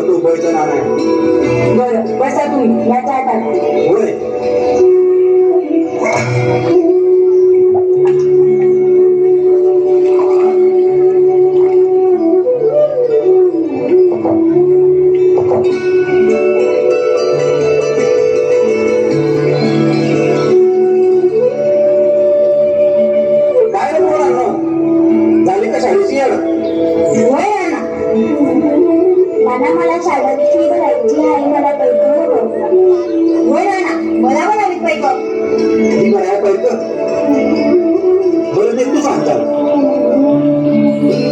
होतो बैठण बरं बसा तुम्ही या नाना मला शाळेत फी भरायची आहे मला पैसे हो. होय ना मला पण आली पैक बरं ते तू सांगता.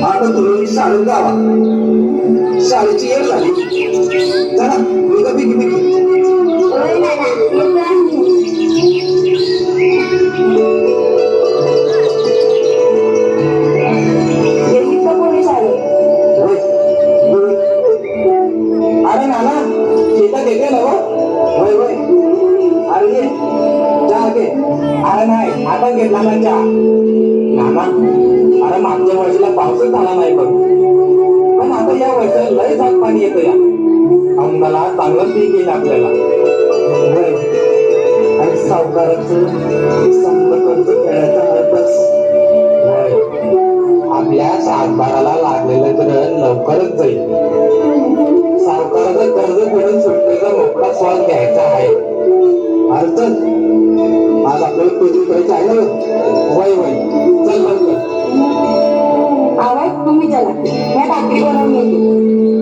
आता तुम्ही शाळेत गावा शाळेची येड झाली. श्वास घ्यायचा आहे. अर्थ आज आपल्याला तुझी करायची आहे वय वय. चल लवकर आवाज तुम्ही चला या भाकरी बनवून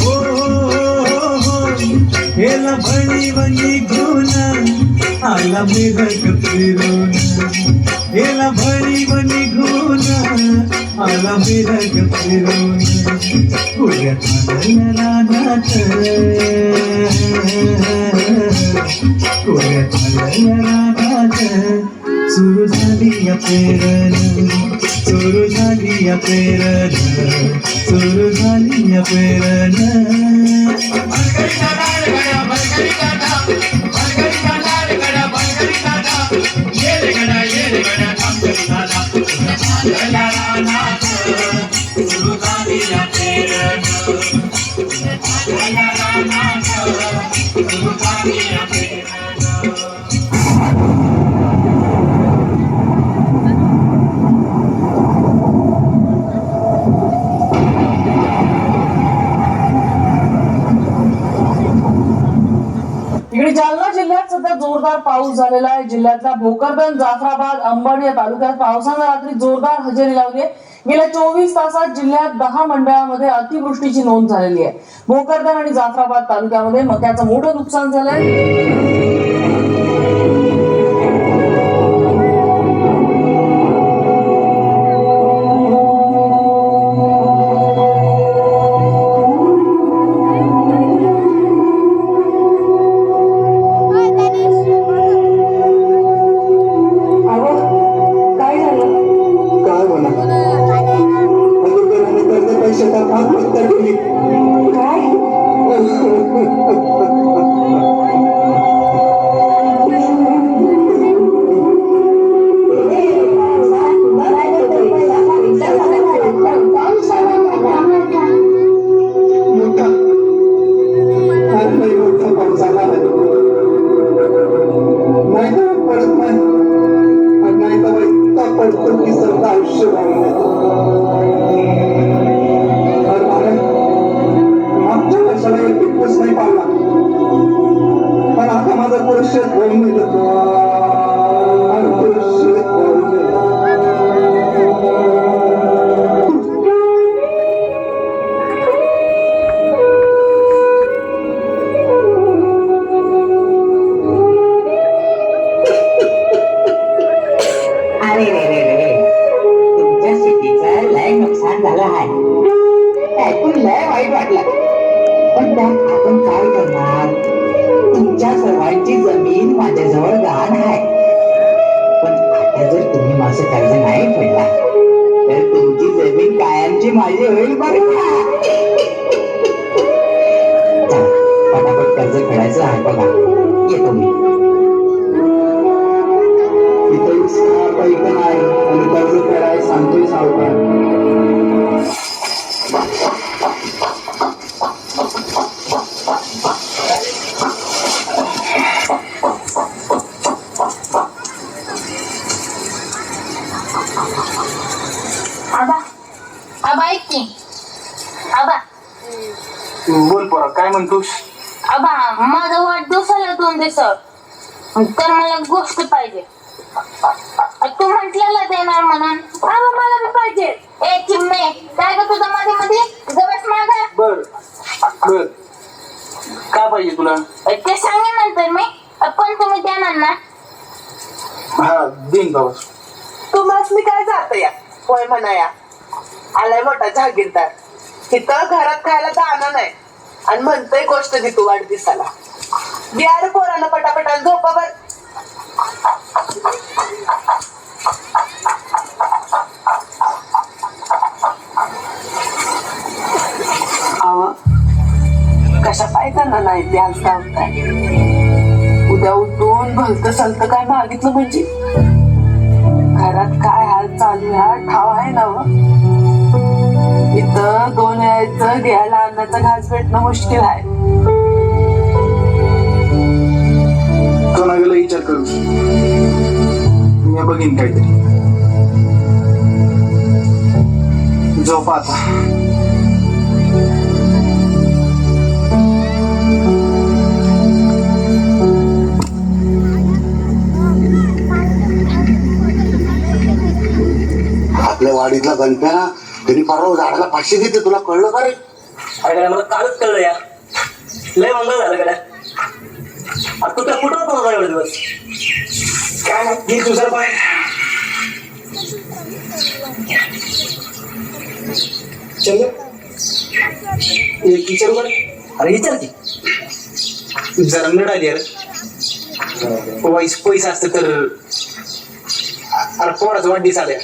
हो हेला बणी बणी गुण आला मिरग फिरून हेला बणी बणी गुण आला मिरग फिरून पुऱ्या खालला नाच पुऱ्या खालला नाच सुरू झाली या पेरण सुरू झाली या प्रेरण सुरू झाली या पेरण पाऊस झालेला आहे. जिल्ह्यातला भोकरदन जाफराबाद अंबड या तालुक्यात पावसानं रात्री जोरदार हजेरी लावली आहे. गेल्या चोवीस तासात जिल्ह्यात दहा मंडळामध्ये अतिवृष्टीची नोंद झालेली आहे. भोकरदन आणि जाफराबाद तालुक्यामध्ये मक्याचं मोठं नुकसान झालंय. Uh, uh, uh. रे तुमच्या शेतीचं लय नुकसान झालं आहे ऐकून लय वाईट वाटलं पण त्यात आपण काय करणार तुमच्या सर्वांची जमीन माझ्याजवळ गहाण आहे. पण आता जर तुम्ही माझं कर्ज नाही फेडला तर तुमची जमीन कायमची माझी होईल बरं पटापट कर्ज फेडायचं आहे बघा. येतो मी. इथं इसका पैक नाही आणि कर्ज फेडायला सांगतोय सावकार. हा बाबा तुम्हाला मी काय जात या? होय म्हणा या. आलाय मोठा जहागीरदार. तिथं घरात खायला दाना नाही. आणि म्हणतोय गोष्ट दे तू वाढदिवसाला. बिहार पोरानं पटापटा झोपा बर कशा पायताना नाही ते आज काय उद्या उठून भलत सलत काय मागितलं म्हणजे? घरात काय हाल चालू आहे? ठाव आहे ना हो. इथं दोन यायचं घ्यायला अन्नाचा घास भेटणं मुश्किल आहे. कोणाला विचार करू? मी बघीन काय त्यांनी परवा झाडाला फाशी देते तुला कळलं का रे? अरे मला कालच कळलं या. लय मंगळ झालं गड्या. आता तू त्या कुठं होता एवढे दिवस? काय मी तुझा पाय. चल विचारू का अरे विचार की. जरा नड आली अरे. पैस पैसा असतं तर अरे पोराचं वाढदिवस आल्या.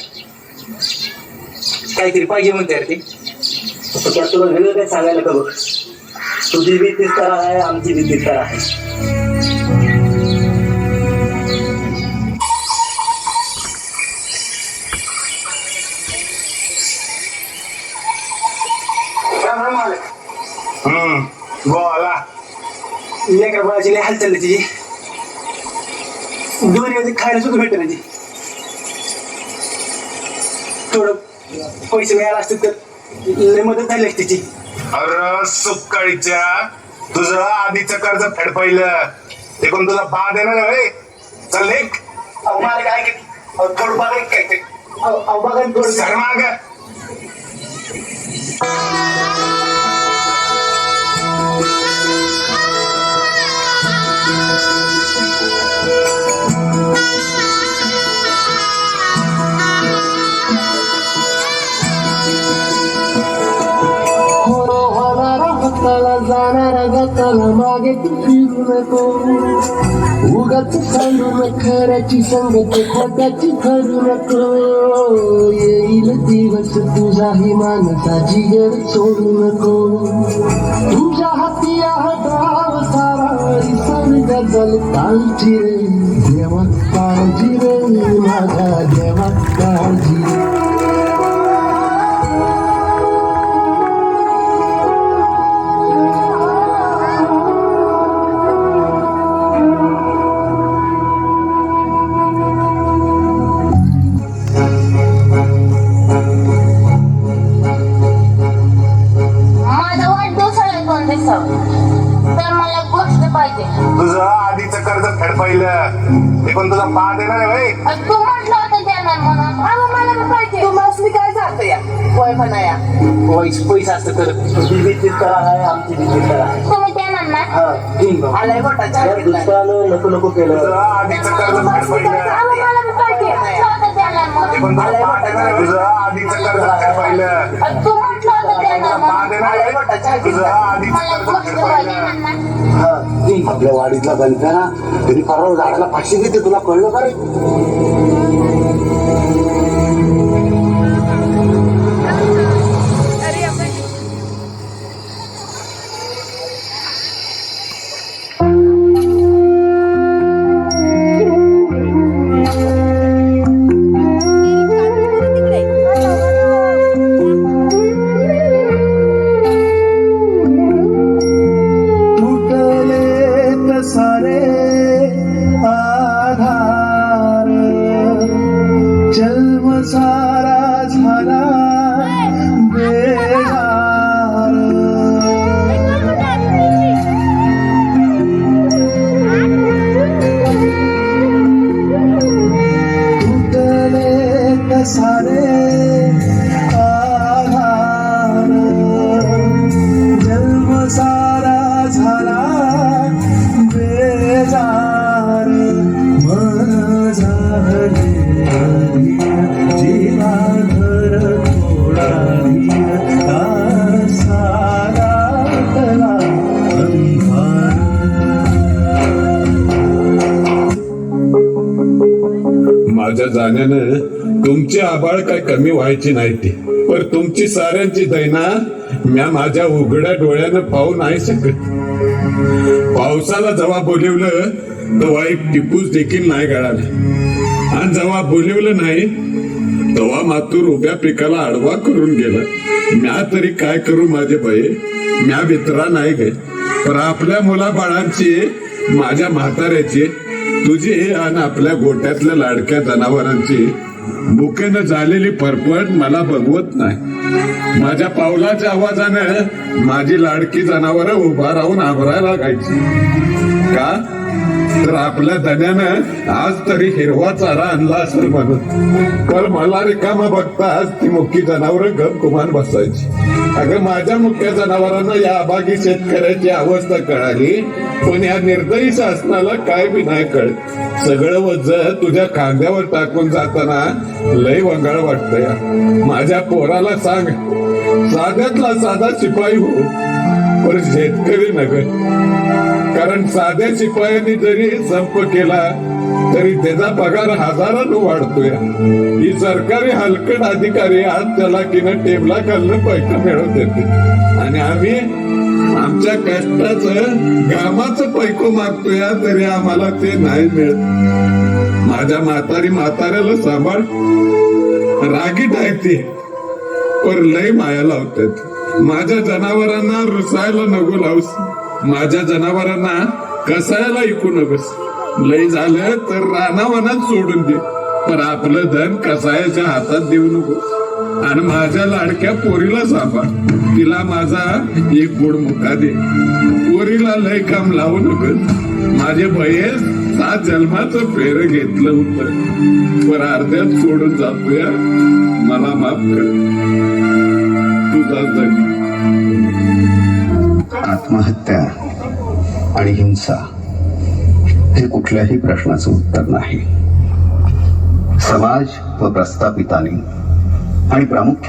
काहीतरी पाहिजे म्हणते अरे ते. तर त्यात तुला वेगळं काही सांगायला का बघ तुझी बी तीच करा आहे आमची बी तीच करा आहे हम्म बोला. लेकर बाळाची लय हाल चालली तिची. दोन वेळेस खायला सुद्धा भेटत नाही थोडं पैसे मिळाला असते तर लय मदत झाली असती तिची. अरे सुकाळीच्या तुझं आधीचं कर्ज फेड पहिलं. ते कोण तुझा बा देणार होय? चल लेख अहो मला काय की? थोडं बघा की काय ते. अहो अहो, बघा की थोडं. सर माग. जाणारा मागे फिरू नको उगाच न खऱ्याची संगत खोट्याची खरू नको येईल दिवस तुझाही माणसाची जिगर सोडू नको तुझ्या हाती आहे डाव सारा सर्ग जल रे. पहिलं ते कोण तुझा बा देणार आहे? आणि तू म्हटलं होतं देणार म्हणून. अहो मला बी पाहिजे. तुम्हाला मी काय जात या? होय म्हणा या पैसे पैसे असतं तर तीच करा आहे आमची तीच करा तुम्ही देणार ना? हा ठीक आहे. आलाय मोठा या जहागीरदार दुसऱ्यानं नको नको तुझं केलं आधीचं कर्ज फेड पहिलं अहो मला बी पाहिजे. म्हटलं होतं देणार ते म्हणून. कोण तुझा बा देणार आहे? तुझं आधीचं कर्ज तू म्हटलं होतं देणार आहे? ना आपल्या वाडीतला गणप्या ना त्यांनी परवा झाडाला फाशी देते तुला कळलं का रे तुमची आबाळ काय कमी व्हायची नाही ती पण तुमची साऱ्यांची दैना म्या माझ्या उघड्या डोळ्यानं पाहू नाही शकत. पावसाला जेव्हा बोलवलं तेव्हा एक टिपूस देखील नाही गळाला. आणि जेव्हा बोलवलं नाही तेव्हा मातूर उभ्या पिकाला आडवा करून गेला. म्या तरी काय करू माझे बाई म्या मित्रा नाही गे पण आपल्या मुलाबाळांची माझ्या म्हाताऱ्याची तुझी आणि आपल्या गोट्यातल्या लाडक्या जनावरांची बुकेनं झालेली परपट मला बघवत नाही. माझ्या पावलाच्या आवाजानं माझी लाडकी जनावर उभा राहून आभरायला लागायची. का? तर आपल्या धन्यानं आज तरी हिरवा चारा आणला असेल म्हणून. पण मला रिकामा बघता आज ती मुख्य जनावर गप कुमान बसायची. अगं माझ्या मुख्य जनावरांना या अभागी शेतकऱ्याची अवस्था कळाली पण या निर्दयी शासनाला काय बी नाही कळत. सगळं वज तुझ्या खांद्यावर टाकून जाताना लय वंगाळ वाटत या माझ्या पोराला सांग साध्यातला साधा शिपाई हो पण शेतकरी नगर. कारण साध्या शिपायांनी जरी संप केला तरी त्याचा पगार हजारानं वाढतोय. ही सरकारी हलकट अधिकारी आज त्याला किंवा टेबला खाल्लं पैसे मिळवत येते आणि आम्ही आमच्या कष्टाचं घामाचं पैको मागतोय तरी आम्हाला ते नाही मिळत. माझ्या म्हातारी म्हाताऱ्याला सांभाळ. रागीट आहे ती पर लय माया लावतात. माझ्या जनावरांना रुसायला नको लावस. माझ्या जनावरांना कसायला ऐकू नकोस. लय झालं तर रानावनात सोडून दे. पण आपलं धन कसायाच्या हातात देऊ नकोस. आणि माझ्या लाडक्या पोरीला सांभाळ. तिला माझा एक गोड मुका दे. पोरीला लय काम लावू नकोस. माझे भयेस सात जन्माचं फेर घेतलं होतं. पण अर्ध्यात सोडून जातोय. मला माफ कर. आत्महत्या आणि हिंसा हे कुठल्याही प्रश्नाचं उत्तर नाही. समाज व प्रस्थापितांनी आणि प्रामुख्याने